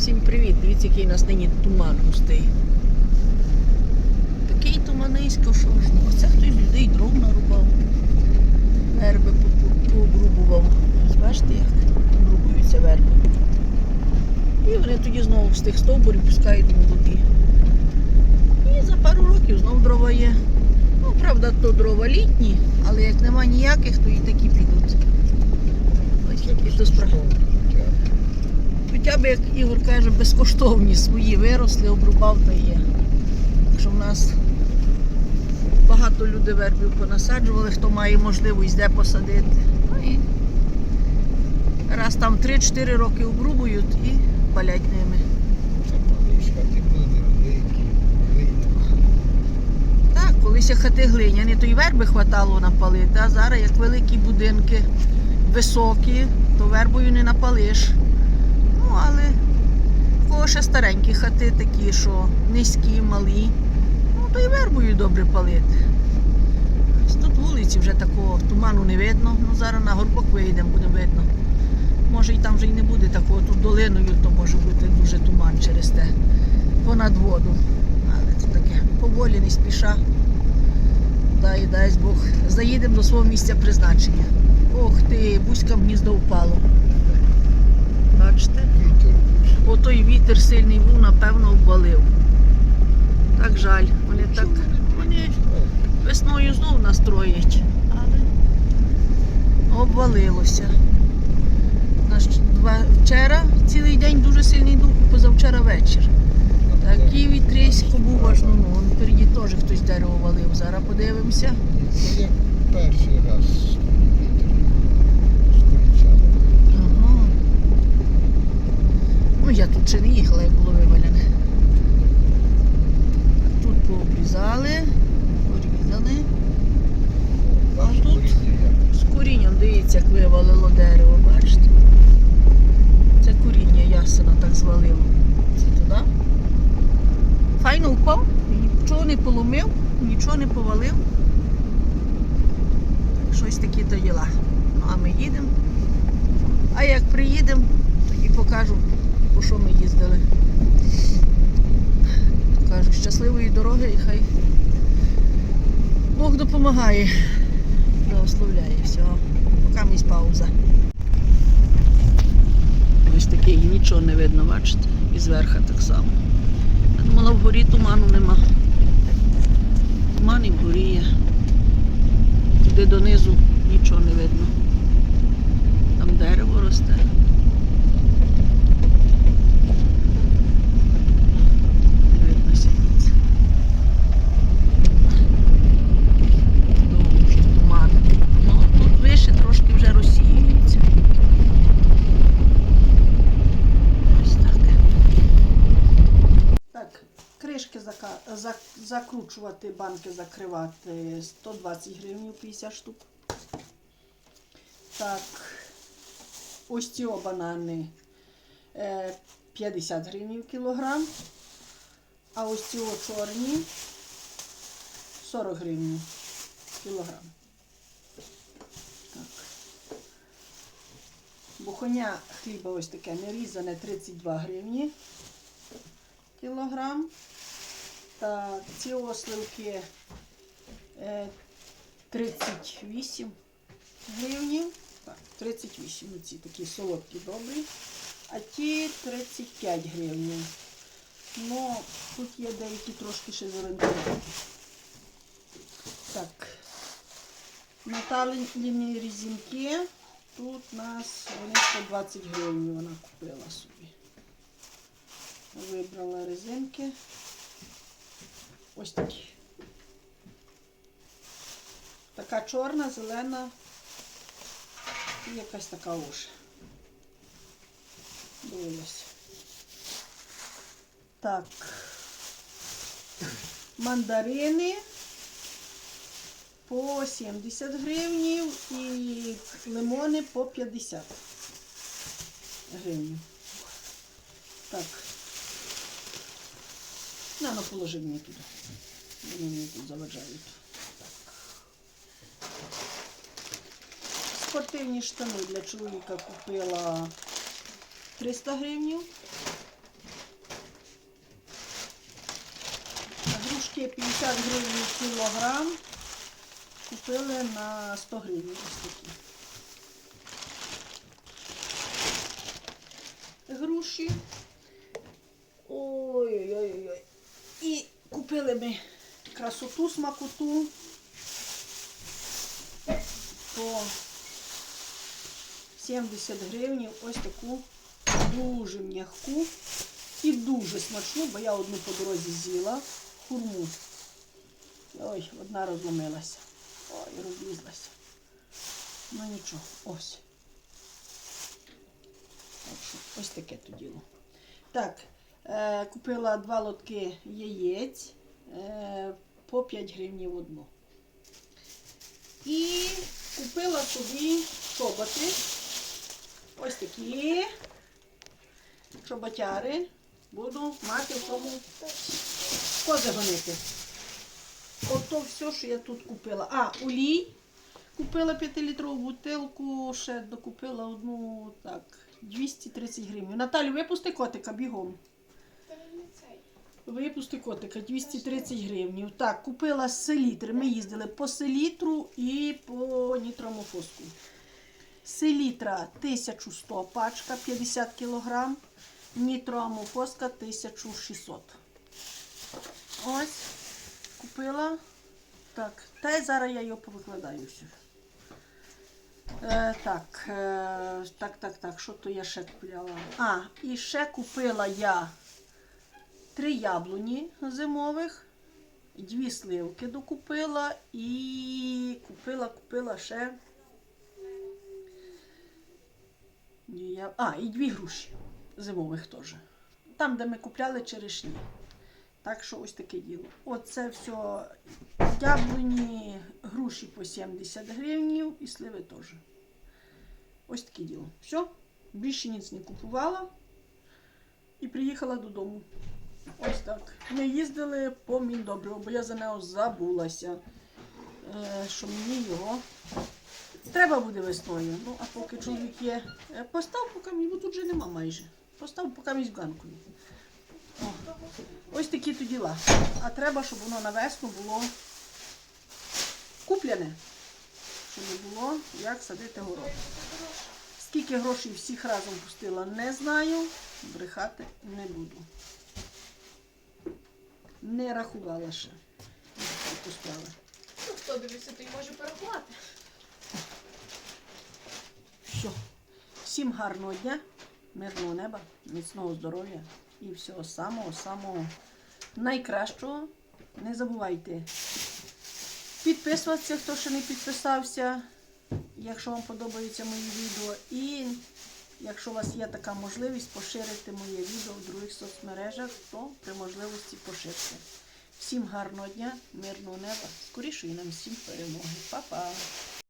Всім привіт! Дивіться, який у нас нині туман густий. Такий туманисько, що ж. ну, Оце хтось людей дров нарубав. Верби по- по- пообрубував. Бачите, як обрубуються верби. І вони тоді знову з тих стовбурів пускають молоді. І за пару років знов дрова є. Ну, правда, то дрова літні, але як нема ніяких, то і такі підуть. Ось і то справа. Хоча б, як Ігор каже, безкоштовні свої виросли, обрубав та є. Так що в нас багато людей вербів понасаджували, хто має можливість де посадити. Ну і раз там 3-4 роки обрубують і палять ними. Так, колись хати глиняні, то й верби хватало напалити, а зараз як великі будинки високі, то вербою не напалиш. Але в кого ще старенькі хати такі, що низькі, малі, ну то й вербою добре палити. Тут вулиці вже такого туману не видно. Ну зараз на горбок вийдемо, буде видно. Може і там вже й не буде такого, тут долиною, то може бути дуже туман через те понад воду. Але це таке поволі, не спіша. Дай, дасть Бог. Заїдемо до свого місця призначення. Ох ти, бузька гніздо впало. Бачите? Вітер. Отой вітер сильний був, напевно, обвалив. Так жаль. Вони так вони весною знов настроять, але обвалилося. Наш два- вчора цілий день дуже сильний дух, позавчора вечір. Такий вітрісько був аж ну, ну, впереді теж хтось дерево валив. Зараз подивимося. Це як перший раз Ну, я тут ще не їхала, як було вивалене. Тут пообрізали, порізали. А тут? З корінням, дивіться, як вивалило дерево, бачите? Це коріння ясена так звалило. Це туди. Файно впав, нічого не поломив, нічого не повалив. Щось такі то діла. Ну, а ми їдемо. А як приїдемо, тоді покажу, по що ми їздили. Кажу, щасливої дороги і хай Бог допомагає. Благословляє всього. Поки місць пауза. Ось такий нічого не видно, бачите? І зверху так само. Я думала, вгорі туману нема. Туман і вгорі є. Туди донизу нічого не видно. Там дерево росте. Не видно сідниці. Довгий туман. Ну, тут вище трошки вже розсіюється. Ось так. Так, кришки зака- закручувати, банки закривати 120 гривень 50 штук. Так, ось ці банани е, 50 гривень кілограм. А ось ці чорні 40 гривень кілограм. Так. Бухоня хліба ось таке нерізане 32 гривні кілограм. Так, ці осливки е, 38 гривнів. Так, 38, ну, ці такі солодкі добрі. А ті 35 гривень. Ну, тут є деякі трошки ще зорієнтовані. Так. Наталені різинки. Тут у нас вони 120 гривень вона купила собі. Вибрала резинки. Ось такі. Така чорна, зелена і якась така уша. Дивилася. Так. Мандарини по 70 гривнів і лимони по 50 гривень. Так. Нано, положи мені туди. Вони мені тут заважають. Спортивні штани для чоловіка купила 300 гривнів. Грушки 50 гривень кілограм. Купили на 100 гривень ось такі. Груші. Купили ми красоту смакоту по 70 гривень. Ось таку дуже м'яку і дуже смачну, бо я одну по дорозі з'їла хурму. Ой, одна розломилася. Ой, розлізлася. Ну нічого, ось. Так що ось таке то діло. Так, е, купила два лотки яєць по 5 гривень одну. І купила собі чоботи. Ось такі чоботяри. Буду мати в тому кози гонити. Ото все, що я тут купила. А, олій. Купила 5-літрову бутилку, ще докупила одну так, 230 гривень. Наталю, випусти котика бігом. Випусти котика 230 гривень. Так, купила селітр. Ми їздили по селітру і по нітромофоску. Селітра 1100 пачка 50 кг, нітроамофоска 1600. Ось, купила. Так, та й зараз я його повикладаю. Е, так, е, так, так, так, що то я ще купляла? А, і ще купила я три яблуні зимових, дві сливки докупила і купила, купила ще. А, і дві груші зимових теж. Там, де ми купляли черешні. Так що ось таке діло. Оце все яблуні, груші по 70 гривень і сливи теж. Ось таке діло. Все, більше ніц не купувала і приїхала додому. Ось так. Ми їздили по Міндобриво, бо я за нього забулася, е, що мені його треба буде весною. Ну, а поки чоловік є, е, постав поки мені, бо тут вже нема майже. Постав поки місь ганкою. Ось такі то діла. А треба, щоб воно на весну було куплене. Щоб не було як садити город. Скільки грошей всіх разом пустила, не знаю. Брехати не буду. Не рахувала ще. Ну, хто дивиться, той може порахувати. Все. Всім гарного дня, мирного неба, міцного здоров'я і всього самого-самого найкращого. Не забувайте підписуватися, хто ще не підписався, якщо вам подобаються мої відео. І якщо у вас є така можливість поширити моє відео в других соцмережах, то при можливості поширте. Всім гарного дня, мирного неба, скорішої нам всім перемоги. Па-па!